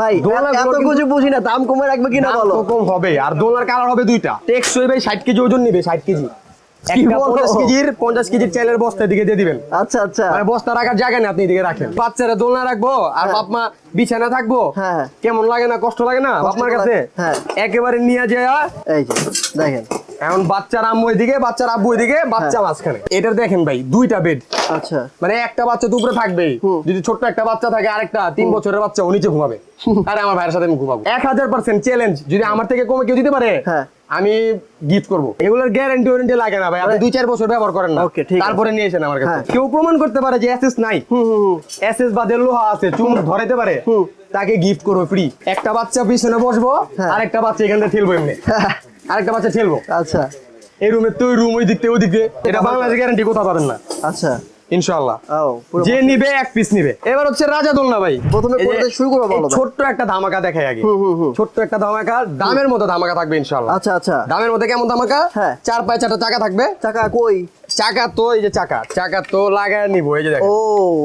ভাই এত কিছু বুঝি না দাম কমে রাখবে কিনা বলো? কম হবে আর দোলনার কালার হবে দুইটা। টেকসই ভাই ষাট কেজি ওজন নিবে ষাট কেজি। কেজির পঞ্চাশ কেজির বস্তা দিকে দিয়ে দিবেন। আচ্ছা আচ্ছা। মানে বস্তা রাখার জায়গা নেই আপনি এদিকে রাখেন। বাচ্চারা দোলনা রাখব আর হ্যাঁ। বাপ মা বিছানা থাকব। হ্যাঁ, হ্যাঁ। কেমন লাগে না কষ্ট লাগে না? কাছে হ্যাঁ। একেবারে নিয়ে যায়। দেখেন। এখন বাচ্চার আম্মু এদিকে বাচ্চার আব্বু এদিকে বাচ্চা হ্যাঁ। মাঝখানে। এটা দেখেন ভাই দুইটা বেড আচ্ছা। মানে একটা বাচ্চা তো উপরে থাকবেই যদি ছোট্ট একটা বাচ্চা থাকে আরেকটা তিন বছরের বাচ্চা ও নিচে ঘুমাবে। আরে আমার ভাইয়ের সাথে আমি ঘুমাবো। এক হাজার পার্সেন্ট চ্যালেঞ্জ যদি আমার থেকে কমে কেউ দিতে পারে হ্যাঁ। আমি গিফট করব। এগুলোর গ্যারান্টি ওয়ারেন্টি লাগে না ভাই আপনি দুই চার বছর ব্যবহার করেন না। তারপরে নিয়ে এসেন আমার কাছে। হ্যাঁ। কেউ প্রমাণ করতে পারে যে এসএস নাই। হুম হুম হুম। এসএস বাদের লোহা আছে চুম ধরাইতে পারে। তাকে গিফট করব ফ্রি একটা বাচ্চা পিছনে বসবো আর একটা বাচ্চা এখান থেকে ঠেলবো এমনি। আরেকটা বাচ্চা ঠেলবো আচ্ছা। এই রুমের তো ওই রুম ওই দিক থেকে ওই দিক দিয়ে এটা বাংলাদেশ গ্যারান্টি কোথাও পাবেন না। আচ্ছা। ইনশাআল্লাহ। যে নিবে এক পিস নিবে। এবার হচ্ছে রাজা দোলনা ভাই। প্রথমে শুরু করব ছোট্ট একটা ধামাকা দেখাই আগে। ছোট্ট একটা ধামাকা দামের মতো ধামাকা থাকবে ইনশাআল্লাহ। আচ্ছা আচ্ছা। দামের মধ্যে কেমন ধামাকা? হ্যাঁ। চার পায়ে চারটা চাকা থাকবে। টাকা কই? চাকা তো এই যে চাকা। চাকা তো লাগায় নিবো এই যে দেখেন। ও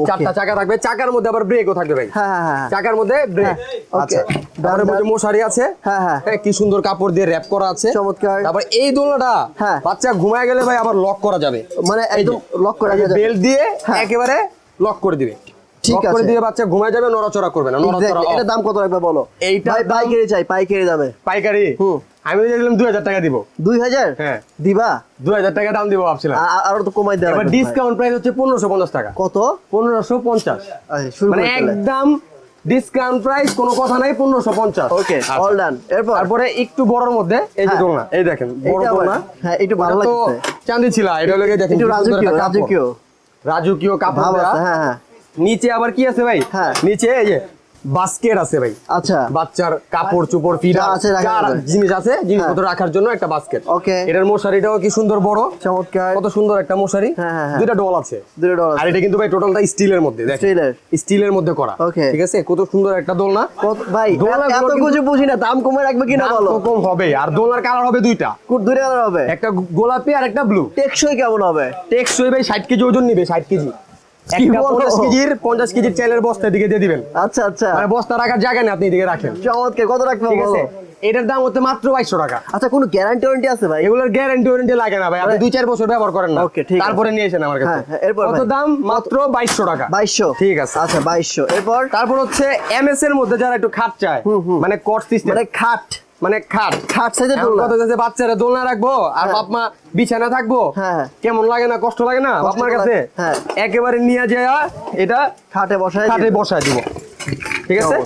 চারটা চাকা থাকবে। চাকার মধ্যে আবার ব্রেকও থাকবে ভাই। হ্যাঁ হ্যাঁ হ্যাঁ। চাকার মধ্যে ব্রেক আচ্ছা। তারপরে মধ্যে মশারি আছে। হ্যাঁ, হ্যাঁ। কি সুন্দর কাপড় দিয়ে র‍্যাপ করা আছে। চমৎকার। তারপর এই দোলনাটা হ্যাঁ। বাচ্চা ঘুমায় গেলে ভাই আবার লক করা যাবে। মানে একদম লক করা যাবে। বেল্ট দিয়ে হ্যাঁ। একেবারে লক করে দিবে। ঠিক করে আছে। দিয়ে বাচ্চা ঘুমায় যাবে নড়াচড়া করবে না নড়াচড়া এটা দাম কত রাখবে বলো? দাম- পাইকারি চাই পাইকারি দামে। পাইকারি? হুম। আমি দুই হাজার টাকা দিব। দুই হাজার? হ্যাঁ। দিবা? দুই হাজার টাকা দাম দিব ভাবছিলাম। আরও তো কমাই দেওয়া। ডিসকাউন্ট প্রাইস হচ্ছে পনেরোশো পঞ্চাশ টাকা। কত? পনেরোশো পঞ্চাশ। মানে একদম ডিসকাউন্ট প্রাইস কোনো কথা নাই পনেরোশো পঞ্চাশ। ওকে অল ডান এরপর? তারপরে একটু বড়র মধ্যে এই যে হ্যাঁ। দোলনা এই দেখেন বড় এইটা দোলনা। হ্যাঁ, একটু ভালো লাগছে। চাঁদি ছিল এটা দেখেন একটু রাজকীয় রাজকীয়। রাজকীয় কাপড় ভাব দেয়া। আছে হ্যাঁ হ্যাঁ নিচে আবার কি আছে ভাই হ্যাঁ। নিচে এই যে বাস্কেট আছে ভাই। আচ্ছা। বাচ্চার কাপড় চোপড় ফিরা আছে। জিনিস আছে জিনিসপত্র রাখার জন্য একটা বাস্কেট। Okay. এটার মশারিটাও কি সুন্দর বড়? চমৎকার। কত সুন্দর একটা মশারি। হ্যাঁ, হ্যাঁ, হ্যাঁ। দুইটা ডল আছে। দুটো ডলার আর এটা কিন্তু ভাই টোটালটা স্টিলের মধ্যে স্টিলের। স্টিলের মধ্যে করা। Okay. ঠিক আছে? কত সুন্দর একটা দোলনা কত ভাই এত কিছু বুঝি না দাম কমে রাখবে কিনা বলো? কম হবে আর দোলনার কালার হবে দুইটা। দূরে কালার হবে। একটা গোলাপি আর একটা ব্লু টেকসই কেমন হবে? টেকসই ভাই ষাট কেজি ওজন নিবে ষাট কেজি। কেজির পঞ্চাশ কেজির চাইলের বস্তা দিকে দিয়ে দিবেন। আচ্ছা আচ্ছা। মানে বস্তা রাখার জায়গা নেই আপনি এদিকে রাখেন। চমৎকার কত রাখবে ঠিক আছে? এটার দাম হচ্ছে মাত্র বাইশশো টাকা। আচ্ছা কোনো গ্যারান্টি ওয়ারেন্টি আছে ভাই? এগুলোর গ্যারান্টি ওয়ারেন্টি লাগে না ভাই আপনি দুই চার বছর ব্যবহার করেন না। ঠিক তারপরে নিয়ে এসেন আমার কাছে। হ্যাঁ, হ্যাঁ, এরপর কত দাম? মাত্র বাইশশো টাকা। বাইশশো? ঠিক আছে। আচ্ছা বাইশশো। এরপর? তারপর হচ্ছে এমএস এর মধ্যে যারা একটু খাট চায় মানে কট সিস্টেম মানে খাট। মানে খাট। খাট সাইজে দোলনা। কত হচ্ছে বাচ্চারা দোলনা রাখব আর হ্যাঁ। বাপ মা বিছানা থাকব। হ্যাঁ, হ্যাঁ। কেমন লাগে না? কষ্ট লাগে না? বাপ মার কাছে? হ্যাঁ। একেবারে নিয়ে যায় এটা খাটে বসায় খাটে বসায় দিব। ঠিক আছে।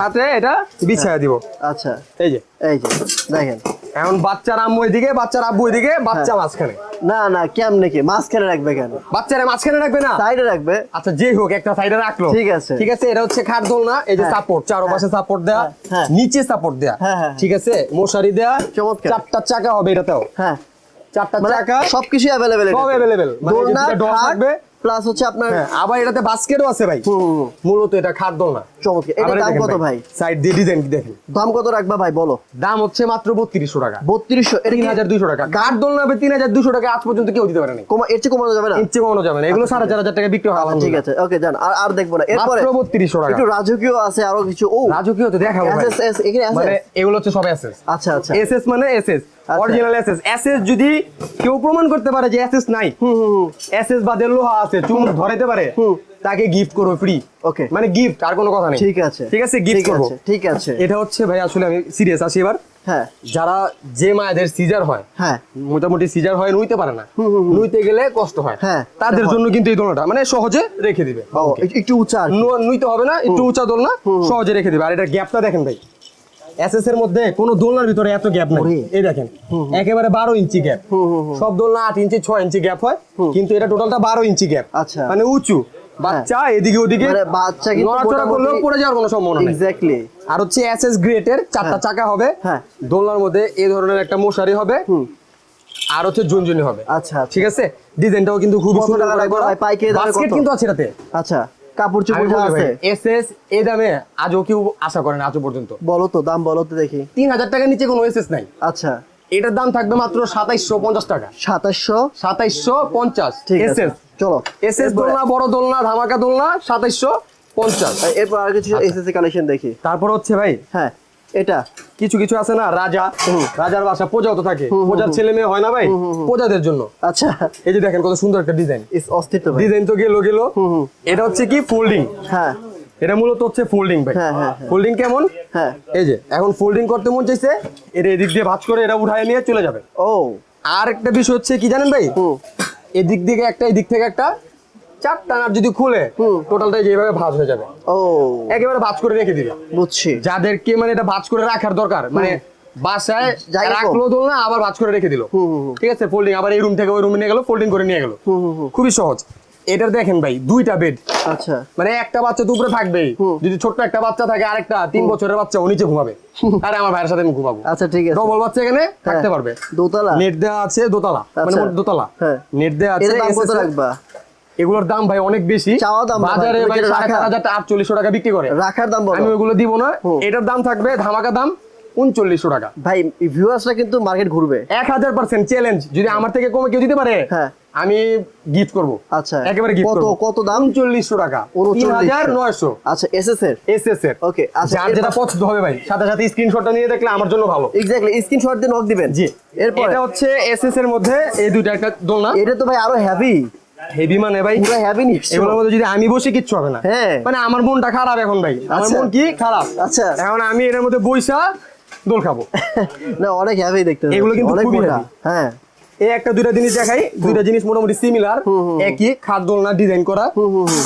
খাটে এটা বিছায় দিব। আচ্ছা। এই যে। এই যে দেখেন। এখন বাচ্চার আম্মু এদিকে বাচ্চার আব্বু এদিকে বাচ্চা হ্যাঁ। মাঝখানে। না না কেমনে কি? মাঝখানে রাখবে কেন? বাচ্চারা মাঝখানে রাখবে না? সাইডে রাখবে। আচ্ছা যেই হোক একটা সাইডে রাখল। ঠিক আছে। ঠিক আছে এটা হচ্ছে খাট দোল না এই যে হ্যাঁ। সাপোর্ট চারপাশে সাপোর্ট দেয়া হ্যাঁ, হ্যাঁ। নিচে সাপোর্ট দেয়া। হ্যাঁ, হ্যাঁ, ঠিক আছে মশারি দেয়া চমৎকার। চারটা চাকা হবে এটাতেও। হ্যাঁ। চারটা মানে চাকা। সবকিছু অ্যাভেলেবেল সব available, মানে যে দোলনা খাট থাকবে। প্লাস হচ্ছে আপনার হ্যাঁ আবার এটাতে বাস্কেটও আছে ভাই। মূলত এটা খাট দোলনা। চমৎকার। এই দাম কত ভাই? সাইড দিয়ে ডিজাইন দেখেন। দাম কত রাখবা ভাই বলো? দাম হচ্ছে মাত্র বত্রিশশো টাকা। বত্রিশশো এটা তিন কি হাজার দুইশো টাকা। কাঠ দোলনা হবে তিন হাজার দুশো টাকা আজ পর্যন্ত কেউ দিতে পারেনি। কমা এর চেয়ে কমানো যাবে না? ইচ্ছে কমানো যাবে না। এগুলো সাড়ে চার হাজার টাকা বিক্রি হয় আচ্ছা, ঠিক আছে। ওকে জান আর আর দেখব না। এরপরে মাত্র বত্রিশশো টাকা। একটু রাজকীয় আছে আরও কিছু। ও! রাজকীয় তো দেখাবো ভাই। SS এখানে আছে মানে এগুলো হচ্ছে সব এসএস আচ্ছা আচ্ছা। এসএস মানে এসএস আচ্ছা। অরিজিনাল এসএস এসএস যদি কেউ প্রমাণ করতে পারে যে এসএস নাই হুম হুম হুম। এসএস বাদের লোহা আছে চুম ধরাইতে পারে হুম। তাকে গিফট করব ফ্রি Okay. মানে গিফট আর কোনো কথা নেই। ঠিক আছে। ঠিক আছে গিফট করব। ঠিক আছে। এটা হচ্ছে ভাই আসলে আমি সিরিয়াস আছি এবার। হ্যাঁ। যারা যে মায়েদের সিজার হয় হ্যাঁ। মোটামুটি সিজার হয় নুইতে পারে না। নুইতে গেলে কষ্ট হয়। হ্যাঁ, তাদের জন্য কিন্তু এই দোলনাটা মানে সহজে রেখে দিবে। একটু- উঁচা নুইতে হবে না একটু উঁচা দোলনা সহজে রেখে দিবে। আর এটা গ্যাপটা দেখেন ভাই। এসএস এর মধ্যে কোনো দোলনার ভিতরে এত গ্যাপ নাই। এই দেখেন একেবারে বারো ইঞ্চি গ্যাপ সব দোলনা আট ইঞ্চি ছয় ইঞ্চি গ্যাপ হয় কিন্তু এটা টোটালটা বারো ইঞ্চি গ্যাপ আচ্ছা। মানে উঁচু। বাচ্চা এদিকে ওদিকে মানে বাচ্চা কিন্তু নড়াচড়া করলেও পড়ে যাওয়ার কোনো সম্ভাবনা নেই। এক্স্যাক্টলি আর হচ্ছে এসএস গ্রেটের চারটা হ্যাঁ। চাকা হবে। হ্যাঁ। দোলনার মধ্যে এই ধরনের একটা মশারি হবে। আর হচ্ছে ঝুনঝুনি হবে। আচ্ছা আচ্ছা। ঠিক আছে? ডিজাইনটাও কিন্তু খুব সুন্দর লাগবে? বাস্কেট কিন্তু আছে এটাতে। আচ্ছা। কাপড় চোপড় যা আছে। এসএস এ দামে আজও কেউ আশা করেন আজও পর্যন্ত। বলো তো দাম বলো তো দেখি। তিন হাজার টাকার নিচে কোনো এসএস নাই। আচ্ছা। এটার দাম থাকবে মাত্র সাতাইশশো পঞ্চাশ টাকা। সাতাশশো সাতাইশশো পঞ্চাশ ঠিক আছে। চলো। এসএস এস দোলনা বড় দোলনা ধামাকা দোলনা সাতাইশশো পঞ্চাশ। এরপর আর কিছু এসএসসি কালেকশন দেখি। তারপর হচ্ছে ভাই হ্যাঁ। এটা? কিছু কিছু আছে না রাজা। রাজার বাসা প্রজাও তো থাকে। প্রজার ছেলে মেয়ে হয় না ভাই? প্রজাদের জন্য। আচ্ছা। এই যে দেখেন কত সুন্দর একটা ডিজাইন ভাই। ডিজাইন তো গেলো গেলো। এটা হচ্ছে কি? ফোল্ডিং হ্যাঁ। এটা মূলত হচ্ছে ফোল্ডিং ভাই। হ্যাঁ, হ্যাঁ, হ্যাঁ। ফোল্ডিং কেমন? হ্যাঁ। এই যে এখন ফোল্ডিং করতে মন চাইছে এটা এদিক দিয়ে ভাঁজ করে এটা উঠায় নিয়ে চলে যাবে। ও। আর একটা বিষয় হচ্ছে কি জানেন ভাই? এদিক দিকে একটা এদিক থেকে একটা। চারটা নাট যদি খুলে টোটালটা যেভাবে ভাঁজ হয়ে যাবে। ও। একেবারে ভাঁজ করে রেখে দিবে। বুঝছি। যাদেরকে মানে এটা ভাঁজ করে রাখার দরকার মানে বাসায় রাখল দোল না আবার ভাঁজ করে রেখে দিল। ঠিক আছে? ফোল্ডিং আবার এই রুম থেকে ওই রুমে নিয়ে গেল ফোল্ডিং করে নিয়ে গেল। খুবই সহজ। এটার দেখেন ভাই দুইটা বেড আচ্ছা। মানে একটা বাচ্চা তো উপরে থাকবেই। যদি ছোট্ট একটা বাচ্চা থাকে আরেকটা তিন বছরের বাচ্চা ও নিচে ঘুমাবে। আরে আমার ভাইয়ের সাথে আমি ঘুমাবো। আচ্ছা ঠিক আছে। ডবল বাচ্চা এখানে থাকতে হ্যাঁ। পারবে। দোতলা? নেট দেওয়া আছে দোতলা। মানে আচ্ছা। দোতলা। হ্যাঁ। নেট দেওয়া আছে কত রাখবা? এগুলোর দাম ভাই অনেক বেশি। চাওয়া দাম বাজারে ভাই আটচল্লিশশো টাকা বিক্রি করে। রাখার দাম আমি ওইগুলো দিব না। এটার দাম থাকবে ধামাকা দাম উনচল্লিশশো টাকা। ভাই ভিউয়ার্সরা কিন্তু মার্কেট ঘুরবে। এক হাজার পার্সেন্ট চ্যালেঞ্জ যদি আমার থেকে কমে কেউ দিতে পারে হ্যাঁ। আমি গিফট করব। আচ্ছা। একেবারে গিফট কত কত দাম? উনচল্লিশশো টাকা। তিন হাজার নয়শো। আচ্ছা এসএস এর? এস এস এর। ওকে আচ্ছা যার যেটা পছন্দ হবে ভাই সাথে সাথে স্ক্রিনশটটা নিয়ে দেখলে আমার জন্য ভালো। এক্স্যাক্টলি স্ক্রিনশট দিয়ে নক দিবেন। জি। এরপর? এটা হচ্ছে এস এস এর মধ্যে এই দুইটা একটা দোলনা। এটা তো ভাই আরও হেভি হেভি মানে ভাই পুরো হেভি নি এগুলোর মধ্যে যদি আমি বসে কিচ্ছু হবে না। হ্যাঁ। মানে আমার মনটা খারাপ এখন ভাই। আমার আচ্ছা। মন কি? খারাপ। আচ্ছা। এখন আমি এর মধ্যে বইসা দোল খাব। না অনেক হেভি দেখতে এগুলো কিন্তু অনেক মোটা। হ্যাঁ। এই একটা দুইটা জিনিস দেখাই। দুইটা জিনিস মোটামুটি সিমিলার একই খাট দোলনা ডিজাইন করা।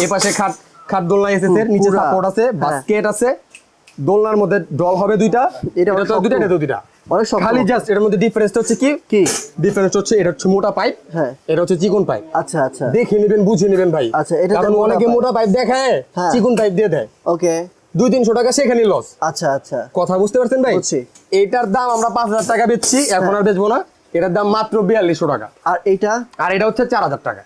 এ পাশে খাট খাট দোলনা এসেছে। নিচে সাপোর্ট আছে হ্যাঁ। বাস্কেট আছে। দোলনার মধ্যে ডল হবে দুইটা। এটা দুইটা এটা দুইটা। অনেক শক্ত। খালি জাস্ট এর মধ্যে ডিফারেন্সটা হচ্ছে কি? কি? ডিফারেন্স হচ্ছে এটা হচ্ছে মোটা পাইপ হ্যাঁ। এটা হচ্ছে চিকন পাইপ আচ্ছা আচ্ছা। দেখে নেবেন বুঝে নেবেন ভাই। আচ্ছা, এটাতে কারণ অনেকে মোটা পাইপ দেখায় হ্যাঁ। চিকন পাইপ দিয়ে দেয়। ওকে। দুই তিনশো টাকা সেখানে লস আচ্ছা আচ্ছা। কথা বুঝতে পারছেন ভাই? বুঝছি। এইটার দাম আমরা পাঁচ হাজার টাকা বেচছি এখন আর বেচবো না। এটার দাম মাত্র বিয়াল্লিশশো টাকা। আর এইটা আর এটা হচ্ছে চার হাজার টাকা।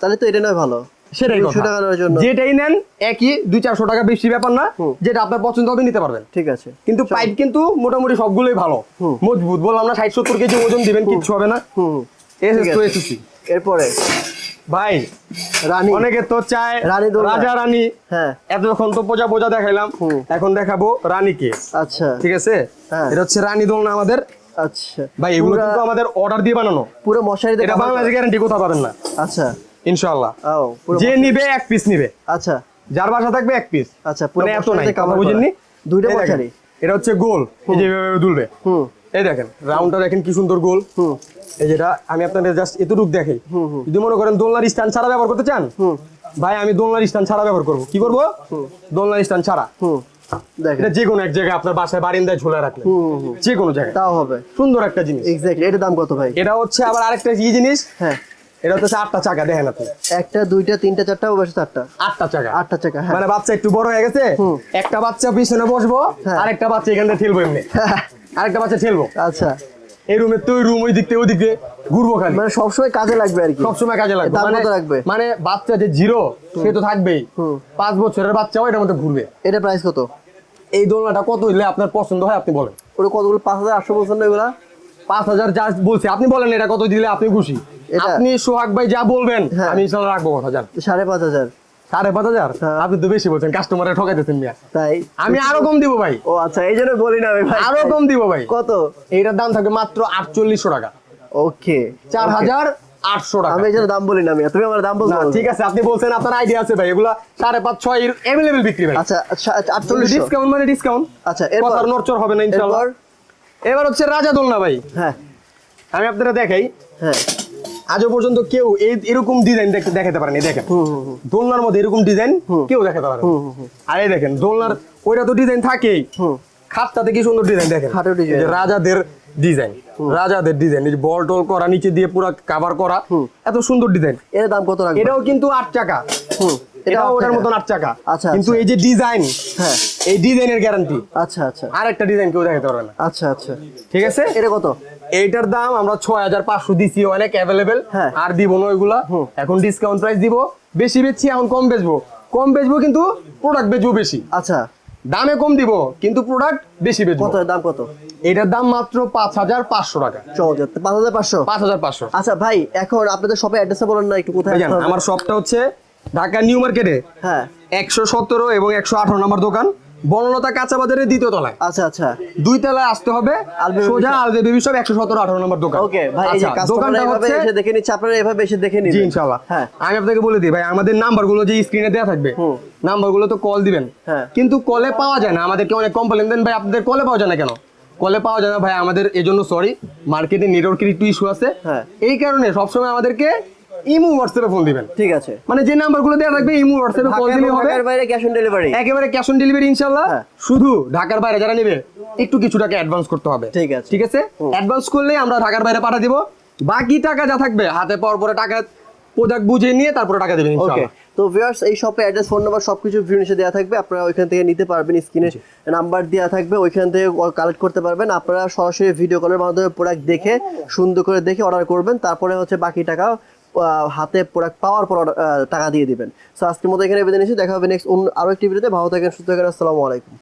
তাহলে তো এটা নয় ভালো। সেটাই 200 কথা টাকা নেওয়ার জন্য। যেটাই নেন একই দুই চারশো টাকা বেশি ব্যাপার না যেটা আপনার পছন্দ হবে নিতে পারবেন। ঠিক আছে। কিন্তু পাইপ কিন্তু মোটামুটি সবগুলোই ভালো। মজবুত বললাম না ষাট সত্তর কেজি ওজন দিবেন কিচ্ছু হবে না। এরপরে? ভাই রানী। অনেকে তো চায় রানী। রাজা রানী। হ্যাঁ। এতক্ষণ তো পোজা পোজা দেখাইলাম। এখন দেখাবো রানীকে। আচ্ছা। ঠিক আছে? হ্যাঁ। এটা হচ্ছে রানী দোলনা আমাদের। আচ্ছা। ভাই এগুলো কিন্তু আমাদের অর্ডার দিয়ে বানানো। পুরো মশারি এটা বাংলাদেশে গ্যারান্টি কোথাও পাবেন না। আচ্ছা। ইনশাআল্লাহ। যে নিবে এক পিস নিবে। আচ্ছা। যার বাসা থাকবে এক পিস আচ্ছা মানে এত নাই কথা বুঝেননি? দুইটা এই এটা হচ্ছে গোল এই যে দুলবে। হুম। এই দেখেন রাউন্ডটা দেখেন কি সুন্দর গোল। হুম। এই যেটা আমি আপনাদের জাস্ট এতটুক দেখাই। যদি মনে করেন দোলনার স্ট্যান্ড ছাড়া ব্যবহার করতে চান হুম। ভাই আমি দোলনার স্ট্যান্ড ছাড়া ব্যবহার করব। কি করব? দোলনার স্ট্যান্ড ছাড়া। হুম। এটা যে কোনো এক জায়গায় আপনার বাসায় বারিন্দায় ঝুলে রাখলেন। যে কোনো জায়গায়। তাও হবে। সুন্দর একটা জিনিস। এক্স্যাক্টলি এটার দাম কত ভাই? এটা হচ্ছে আবার আরেকটা কি জিনিস। হ্যাঁ। এটা হচ্ছে আটটা চাকা দেখেন আপনি। একটা দুইটা তিনটা চারটা বসে চারটা আটটা। চাকা। আটটা চাকা হ্যাঁ। মানে বাচ্চা একটু বড় হয়ে গেছে একটা বাচ্চা পিছনে বসবো হ্যাঁ। আরেকটা বাচ্চা এখান থেকে ঠেলবো এমনি। আরেকটা বাচ্চা ঠেলবো। আচ্ছা। এই রুমের তো ওই রুম ওই দিক থেকে ওই দিক দিয়ে ঘুরবো খালি। মানে সবসময় কাজে লাগবে আর কি। সবসময় কাজে লাগবে। দাম মানে কত রাখবে? মানে বাচ্চা যে জিরো সে তো থাকবেই। হুম। পাঁচ বছরের বাচ্চাও এটার মধ্যে ঘুরবে। এটা প্রাইস কত? এই দোলনাটা কত হইলে আপনার পছন্দ হয় আপনি বলেন। ওটা কতগুলো? পাঁচ হাজার আটশো না এগুলা? পাঁচ হাজার যা বলছে। আপনি বলেন এটা কত দিলে আপনি খুশি? আপনি সোহাগ ভাই যা বলবেন হ্যাঁ। আমি ইনশাল্লাহ রাখব কথা জান সাড়ে পাঁচ হাজার। সাড়ে পাঁচ হাজার? হ্যাঁ। আপনি তো বেশি বলছেন কাস্টমারে ঠকাইতেছেন মিয়া। তাই? আমি আরও কম দিব ভাই। ও আচ্ছা এই জন্য বলি না ভাই। আরও কম দিব ভাই। কত? এইটার দাম থাকবে মাত্র আটচল্লিশশো টাকা। ওকে। চার হাজার আটশো টাকা। আমি এই দাম বলি না আমি। তুমি আমার দাম বলছো ঠিক আছে আপনি বলছেন আপনার আইডিয়া আছে ভাই। এগুলা সাড়ে পাঁচ ছয় অ্যাভেলেবেল বিক্রি ভাই। আচ্ছা আটচল্লিশ ডিসকাউন্ট মানে ডিসকাউন্ট আচ্ছা এরপর? নড়চড় হবে না ইনশাআল্লাহ এরপর? এবার হচ্ছে রাজা দোলনা ভাই। হ্যাঁ। আমি আপনারা দেখাই। হ্যাঁ। আজও পর্যন্ত কেউ এই এরকম ডিজাইন দেখাতে পারেনি দেখেন। দোলনার মধ্যে এরকম ডিজাইন কেউ দেখাতে পারে। আর এই দেখেন দোলনার ওইটা তো ডিজাইন থাকেই। খাতটাতে কি সুন্দর ডিজাইন দেখেন? রাজাদের ডিজাইন রাজাদের ডিজাইন এই বল টল করা নিচে দিয়ে পুরো কভার করা এত সুন্দর ডিজাইন এর দাম কত লাগবে এটাও কিন্তু আট টাকা আট ওটার মতন আট টাকা আচ্ছা, কিন্তু আচ্ছা। এই যে ডিজাইন হ্যাঁ। এই ডিজাইনের গ্যারান্টি আচ্ছা আচ্ছা। আর একটা ডিজাইন কেউ দেখাতে পারবে না। আচ্ছা আচ্ছা। ঠিক আছে? এটা কত? এইটার দাম আমরা ছয় হাজার পাঁচশো দিছি অনেক অ্যাভেলেবেল। আর দিব না ওইগুলা। এখন ডিসকাউন্ট প্রাইস দিব। বেশি বেচছি এখন কম বেচবো। কম বেচবো কিন্তু প্রোডাক্ট বেচবো বেশি। আচ্ছা। দামে কম দিব কিন্তু প্রোডাক্ট বেশি বেচবো। কত দাম কত? এটার দাম মাত্র পাঁচ হাজার পাঁচশো টাকা। পাঁচ হাজার পাঁচশো? পাঁচ হাজার পাঁচশো। আচ্ছা ভাই এখন আপনাদের শপে অ্যাড্রেসটা বলেন না একটু কোথায় আমার শপটা হচ্ছে ঢাকা নিউ মার্কেটে হ্যাঁ। একশো সতেরো এবং একশো আঠারো নম্বর দোকান বনলতা কাঁচা বাজারের দ্বিতীয় তলায়। আচ্ছা আচ্ছা। দুই তলায় আসতে হবে সোজা আলবে বেবি শপ একশো সতেরো আঠারো নম্বর দোকান। ওকে ভাই এই যে আচ্ছা, দোকানটা হচ্ছে এসে দেখে নিচ্ছে আপনারা এভাবে এসে দেখে জি নিবেন ইনশাল্লাহ হ্যাঁ। আমি আপনাকে বলে দিই ভাই আমাদের নাম্বারগুলো যে স্ক্রিনে দেওয়া থাকবে হুম। নাম্বারগুলো তো কল দিবেন। হ্যাঁ। কিন্তু কলে পাওয়া যায় না আমাদেরকে অনেক কমপ্লেন দেন ভাই আপনাদের কলে পাওয়া যায় না কেন? কলে পাওয়া যায় না ভাই আমাদের এজন্য সরি মার্কেটে নেটওয়ার্কের একটু ইস্যু আছে। হ্যাঁ। এই কারণে সবসময় আমাদেরকে ইমো হোয়াটসঅ্যাপে ফোন দিবেন। ঠিক আছে। মানে যে নাম্বারগুলো দেওয়া থাকবে ইমো হোয়াটসঅ্যাপে কল দিলে হবে। ঢাকার বাইরে ক্যাশ অন ডেলিভারি একেবারে ক্যাশ অন ডেলিভারি ইনশাল্লাহ। হ্যাঁ। শুধু ঢাকার বাইরে যারা নেবে একটু কিছু টাকা অ্যাডভান্স করতে হবে। ঠিক আছে। ঠিক আছে? অ্যাডভান্স করলে আমরা ঢাকার বাইরে পাঠা দিব। বাকি টাকা যা থাকবে হাতে পাওয়ার পরে টাকা প্রোডাক্ট বুঝে নিয়ে তারপরে টাকা দেবেন ওকে তো ভিউয়ার্স এই শপে অ্যাড্রেস ফোন নাম্বার সবকিছু নিচে দেওয়া থাকবে। আপনারা ওইখান থেকে নিতে পারবেন স্ক্রিনে নাম্বার দেওয়া থাকবে। ওইখান থেকে কালেক্ট করতে পারবেন। আপনারা সরাসরি ভিডিও কলের মাধ্যমে প্রোডাক্ট দেখে সুন্দর করে দেখে অর্ডার করবেন। তারপরে হচ্ছে বাকি টাকা হাতে প্রোডাক্ট পাওয়ার পর টাকা দিয়ে দিবেন। সো আজকের মতো এখানে বেঁধে নিচ্ছি। দেখা হবে নেক্সট আরও একটি ভিডিওতে ভালো থাকেন, সুস্থ থাকেন। আসসালামু আলাইকুম।